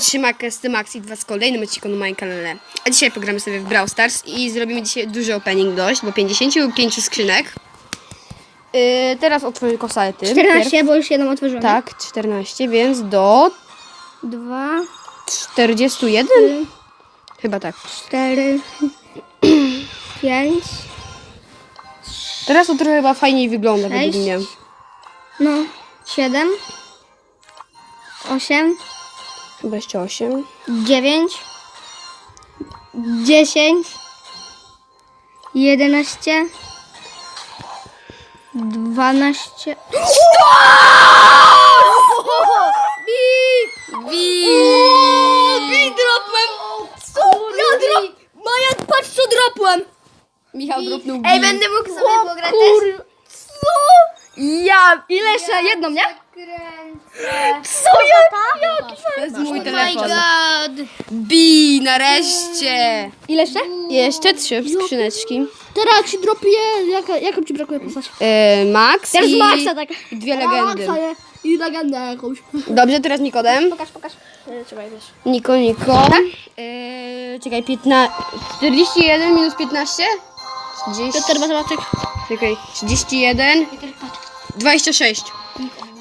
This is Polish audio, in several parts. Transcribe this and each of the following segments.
Trzymak z Max i dwa z kolejnym odcinku na moim kanale. A dzisiaj pogramy sobie w Brawl Stars i zrobimy dzisiaj duży opening dość, bo 55 skrzynek. Yy, teraz otworzę tylko salty. 14, bo już jedną otworzyłam. Tak, 14, więc do 2, 41? Chyba tak. 4, 5, Teraz to trochę chyba fajniej wygląda według Sześć. mnie. no 7, 8, Chyba jeszcze 8. 9, 10, 11, 12. Wi! dropłem! Co? Ja drop... Maja, patrz co dropłem! Michał dropnął Ej, będę mógł sobie pograć też. Ile jeszcze? Jedną, nie? Co ja? To jest mój Oh telefon. god. Bi, nareszcie! Ile jeszcze? Jeszcze trzy skrzyneczki. Teraz jak się dropie, jaka, jaką ci brakuje postać? E, Max Teraz i, Maxa tak. dwie legendy. Maxa, nie? I legendę jakąś. Dobrze, teraz Nikodem. Pokaż, pokaż. E, Trzeba je wiesz. Niko, Niko. E, czekaj, 15, 41 minus 15? 30, Piotr Matematyk. czekaj, 31, 26.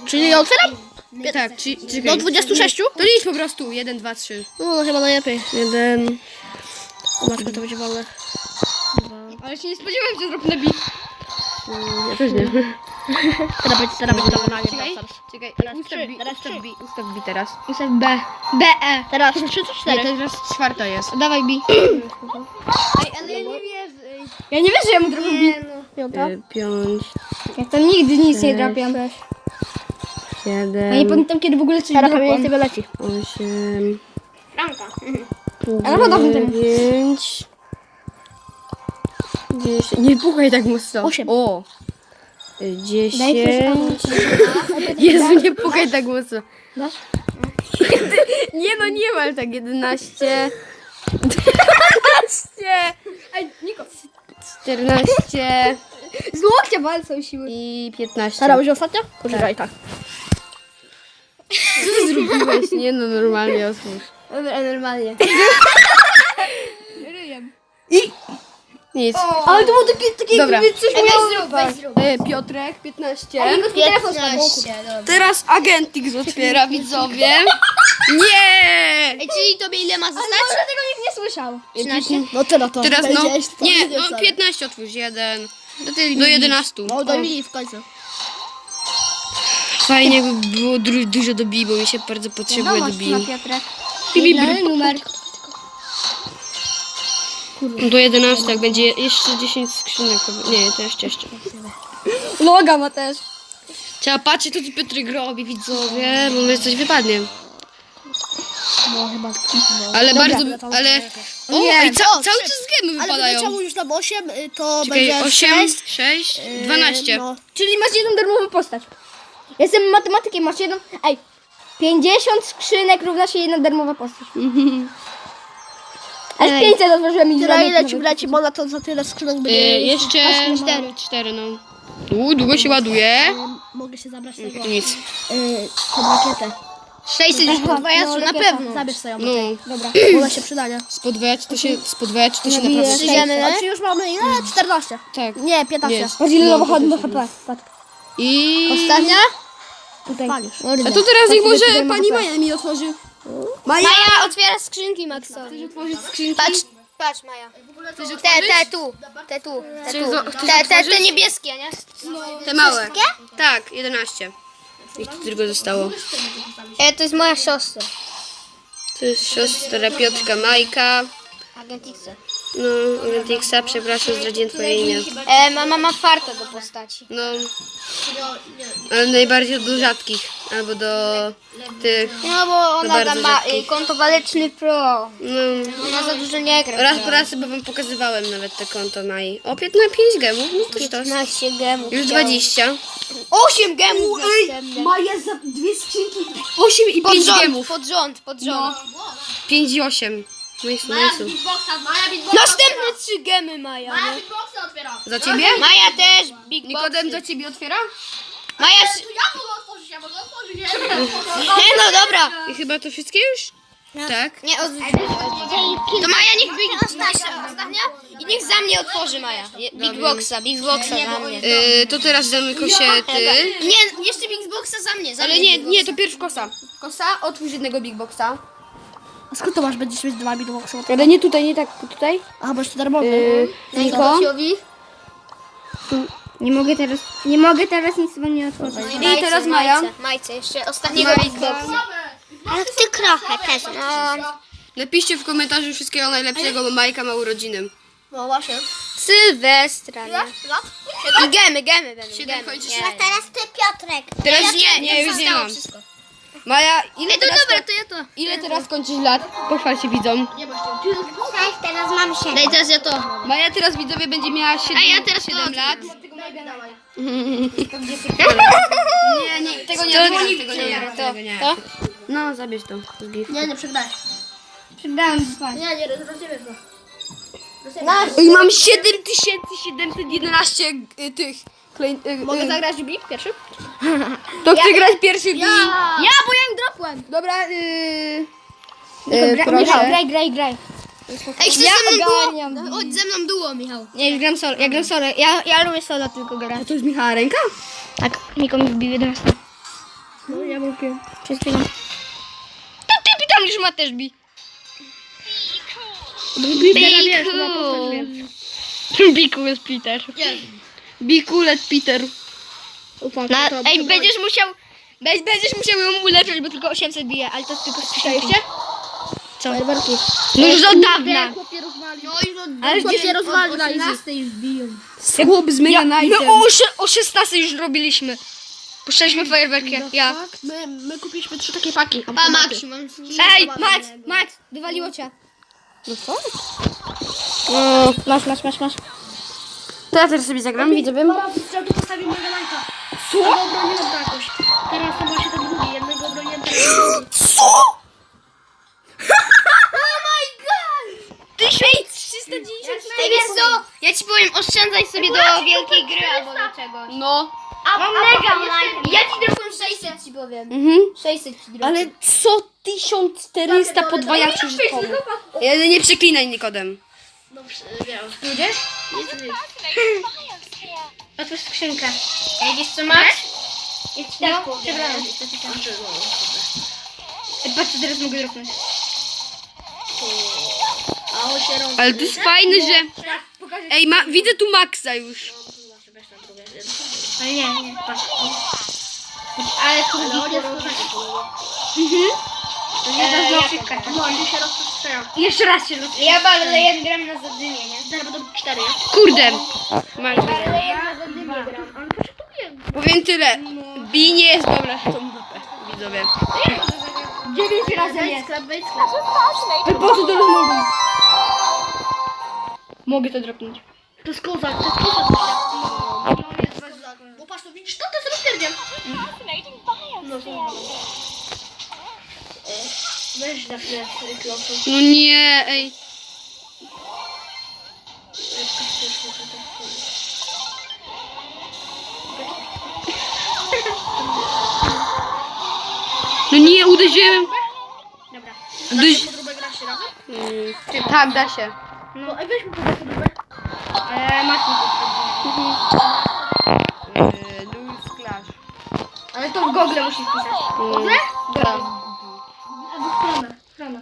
Czyli ja otwieram? Tak, czy, czekaj. Do 26? To licz po prostu. 1, 2, 3. No, no chyba najlepiej. 1. O matko, to będzie wolne. Ale się nie spodziewałem, że zrobię bi. Ja też nie. Teraz będzie, teraz będzie to. Czekaj, czekaj, Teraz ustaw trzy, bi, teraz ustaw trzy. bi, ustaw bi teraz. Ustaw B. B, E. Teraz 3 czy Nie, 4? teraz czwarta jest. Dawaj B. Ej, ale ja nie wierzę. Ej. Ja nie wierzę, ja mu trochę B. Nie no. Piąta. E, 5, Ja tam nigdy nic nie Sześć. drapiam. 7, Ja nie pamiętam kiedy w ogóle coś Teraz dropłam. sobie leci. 8, Franka. Ale ma dobrze ten. 9, 10. Nie puchaj tak mocno. Osiem. O. Y, 10. Daj coś Jezu, nie pukaj tak mocno. Dasz? Nie no, nie ma tak 11. 12. Ej, Niko. 14 Z łokcia walcą siły. i 15. Teraz będzie ostatnia? Poczekaj, tak. Co ty zrobiłeś? Nie no, normalnie otwórz. Dobra, normalnie. Nic. Ale to było takie, takie Dobra. jakby coś Ej, miało... zrób, weź zrób. E, Piotrek, 15. Ej, twój telefon spadł. 15, dobra. Teraz Agentix otwiera, widzowie. Nie! Ej, czyli tobie ile ma Ale zostać? tego nikt nie słyszał. 13? No teraz to. Teraz no, Powiedziałeś, to nie, powiedział no wcale. 15 otwórz, jeden. Do, ty, do 11. No do Lili w końcu. Fajnie jakby było du dużo do bi, bo mi się bardzo potrzebuje do bi. Piotrek. Znany numer. Do 11, jak będzie jeszcze 10 skrzynek. Nie, to jeszcze jeszcze. Loga ma też. Trzeba patrzeć, co tu Piotrek robi, widzowie, bo może coś wypadnie. No chyba. Ale Dobra, bardzo, wracamy ale... O, Nie, i ca co? cały czas z gemy Ale wypadają. wyleciało już na 8, to Czekaj, będzie 8, 6. 6, 12. No. Czyli masz jedną darmową postać. Jestem matematykiem, masz jedną. Ej, 50 skrzynek równa się jedna darmowa postać. Aż 500 otworzyłem i Tyle ile ci wleci, bo na to za tyle skrzynek będzie. jeszcze 4, 4 no. U, długo się ładuje. Mogę się zabrać tego. Nic. Yy, tą rakietę. 602 jasno, na pewno. Zabierz sobie ją. No, Dobra, ona się przyda, nie? spodwajać to się, spodwajać to się naprawdę... Idziemy, A czy już mamy ile? 14. Tak. Nie, 15. Nie. Patrz ile No, do HP. Patrz. I... Ostatnia? Tutaj. A to teraz niech Patrz, ile może pani. Maja mi otworzy. Maja otwiera skrzynki Maxowi. Otworzyć skrzynki. Patrz, patrz Maja. Te, te tu, te tu, te tu. Te, te, te niebieskie, nie? Te małe. Tak, 11. Ich tu tylko zostało. E, to jest moja siostra. To jest siostra Piotrka Majka. No, Agentixa, przepraszam, zdradziłem twoje imię. E, mama ma farta do postaci. No, ale najbardziej do rzadkich, albo do tych, No bo ona bardzo tam ma y, konto waleczny pro. no... Ona za dużo nie gra. Raz po raz chyba wam pokazywałem nawet te konto Mai. O, 15, 5 gemów, no to sztos. 15 gemów. Już chciałam. 20. 8 gemów następne. Maja za dwie skrzynki. 8 i Pod 5 rząd, gemów. pod rząd, pod rząd. 5 i 8. Majsu, Majsu. Beatboxa, Maja beatboxa. Następne 3 gemy Maja. Maja nie? beatboxa otwiera. Za ciebie? Maja też, Big Nikodem za ciebie otwiera? Maja... To ja mogę otworzyć, ja mogę otworzyć, nie? Nie no dobra. I chyba to wszystkie już? Tak? Nie. To Maja niech Big ostatnia i niech za mnie otworzy Maja. Je- Big Boxa, Big Boxa za mnie. Yy, to teraz damy kosie ty. Nie, jeszcze Big Boxa za mnie. Za Ale mnie nie, Big nie, to pierw kosa. Kosa, otwórz jednego big boxa. A skąd to masz? Będziesz mieć dwa bidboxy? Ale nie tutaj, nie tak tutaj. A, bo jeszcze darmowy. Yy. Niko. Nie mogę teraz, nie mogę teraz nic wam nie otworzyć. No I teraz Maja. Majce, Majce, jeszcze ostatniego Majka. Big Boxa. Ale ty trochę też. No, Napiszcie w komentarzu wszystkiego najlepszego, bo Majka ma urodziny. no właśnie. Sylwestra. nie? I gemy, gemy będą. Siedem gemy. kończysz? Nie. Teraz ty, Piotrek. Teraz nie, nie, już nie mam. wszystko. Maja, ile Ej, to teraz, dobra, to ja to. ile teraz kończysz lat? Pochwal się widzom. Cześć, teraz mam się. Daj teraz ja to. Maja teraz widzowie będzie miała 7, A ja teraz 7 to lat. Nie, nie, tego nie, To- tego nie, tego nie, to- tego nie. to? No, zabierz to. Nie, nie przegrałeś. Przegrałem dwa. Nie, nie, rozdzielę to. I mam 7711 y, tych. Klej, y, Mogę y, zagrać Big pierwszy? To chcę grać pierwszy bij. Ja, bo ja im dropłem. Dobra, y, Gra, y, Michał, proszę. graj, graj, graj. Ej, chcesz Ja ze mną ogarniam. duo? Chodź ze mną duo, Michał. Nie, ja gram solo, ja gram solo. Ja, ja lubię solo tylko grać. To jest Michała ręka? Tak, Miko mi wbił 11. No, ja mówię. Przez chwilę. To ty pytam, już ma też bi. Biku jest Peter. Bikulet Peter. Na, ej, będziesz musiał, będziesz, będziesz musiał ją ulepszyć, bo tylko 800 bije, ale to jest tylko słyszeliście? Co? No już od dawna. No i od... Ale Chłop się rozwalił od na 18 już biją. Chłop z Mega Ja, my o, o 16 już robiliśmy. Puszczaliśmy fajerwerki. Ja. My, my kupiliśmy trzy takie paki. Pa, Maksiu, mam... Ej, Max, Max, wywaliło cię. No co? No, masz, masz, masz, masz. To ja teraz sobie zagram, widzowie. Tu postawił Mega Knighta. Co? Go obroniłem to jakoś. Teraz to właśnie ten drugi. Jednego obroniłem, teraz drugi. 1390. Ej, wiesz co? Ja ci powiem, oszczędzaj sobie do wielkiej gry albo do czegoś. No. Mam mega Ja ci dropłem 600 ci powiem. Mhm. 600 ci dropłem. Ale co 1400 podwajaczy? Ale nie przeklinaj Nikodem. Otwórz skrzynkę. Ej, wiesz co masz? Ci tak no, przebrałem. Ej, Patrz, co teraz mogę dropnąć. Ale to jest fajne, że... Ej, ma... widzę tu Maxa już. Ale nie, nie, patrz. Ale jest korzystny. To jest eee, znowu karta. No, on się rozprzestrzenia. Jeszcze raz się rozprzestrzenia. Ja Barleyen gram na zadymię, nie? Zaraz będą cztery. Kurde. Masz. Barleyen na zadymię gram. Ale poczekuje. Powiem tyle. Bi nie jest dobra w tą dupę, widzowie. 9 razy Wejdź jest. sklep, wejdź sklep. Ej, po co to rozmowy? Mogę to dropnąć. To jest kozak, to jest kozak. No, on jest kozak. Bo patrz, to widzisz, to to jest rozpierdziem. Weź za chwilę klosu. No nie, ej. No nie, uderzyłem. Dobra. Uderz... Podróbę grasz się razem? Mm, tak, da się. No, ej, weźmy sobie podróbę. Ale masz mi Yy, Dual Clash. Ale to w Google musisz pisać. Google? Tak. Stronę. Stronę.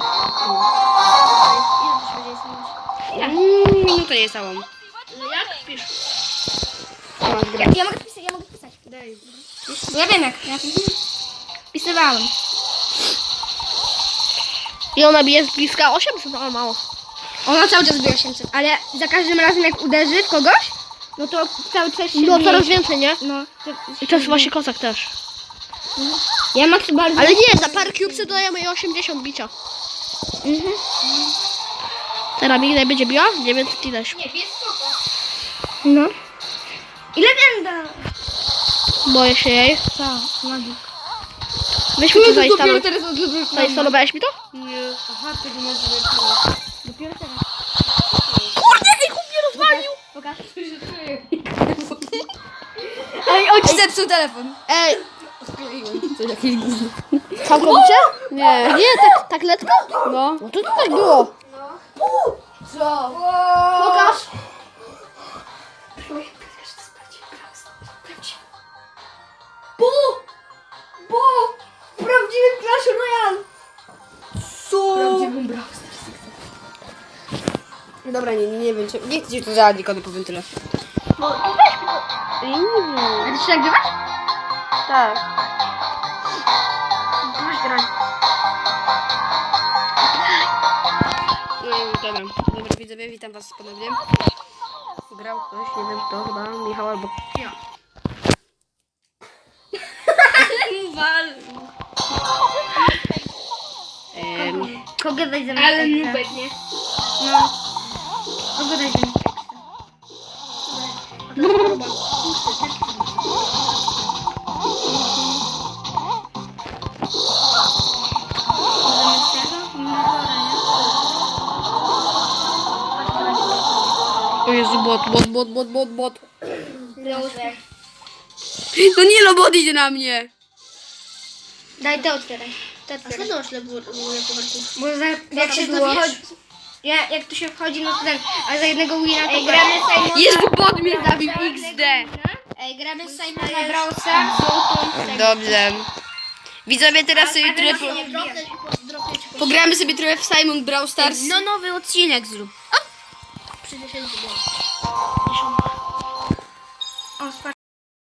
Ile to się będzie Mm, minutę jest całą. Jak śpisz? Masz grę. Ja mogę pisać, ja mogę pisać. Daj. Ja wiem jak. Ja pisywałem. I ona bije z bliska 800, ale mało. Ona cały czas bije 800, ale za każdym razem jak uderzy w kogoś, no to cały czas się No mniej- coraz więcej, nie? No. I to jest właśnie kozak też. Ja Max bardzo... Ale nie, za parę cubesy dodajemy jej 80 bicia. Mhm. Teraz mi ile będzie biła? 900 ileś. Nie, pies spoko. No. I legenda! Boję się jej. Tak, magik. Weź mi to zainstaluj. Teraz odlubię Zainstalowałeś mi to? Nie. Aha, tego nie zrobię. Dopiero teraz. Kurde, ej, kup mnie rozwalił! Pokaż. Ej, on ci zepsuł telefon. Ej, To jakieś gówno. Całkowicie? Nie. Nie, tak, tak letko? No. No to tak było. Co? Pokaż. Bo! Bo! W prawdziwym Clash Royale! Co? Dobra, nie, nie wiem, czy, nie chcę ci to za Nikony powiem tyle. No weź mi to. Będziesz się nagrywać? Tak. Grać. No dobra. Dobra, widzowie, witam was ponownie. Grał ktoś, nie wiem kto, chyba Michał albo... Ja. Wal. Em, Kogo daj ze mną Ale teksta? nubek, nie? No. Kogo daj ze mną teksta? Zamiast Jezu, bot, bot, bot, bot, bot, bot. No nie, no bot idzie na mnie. Daj to otwieraj. To A otwieraj. skąd masz lewo kucharku? Bo za, jak się tu wchodzi... Ja, jak tu się wchodzi, no to ten, a za jednego wina to Ej, gramy Simona. Jezu, bot mnie zabił XD. Ej, gramy Simona na Browsa. Browsa. Dobrze. Widzowie, teraz sobie trochę... Pogramy sobie trochę w Simon Brawl Stars. No nowy odcinek zrób. Przyjdę się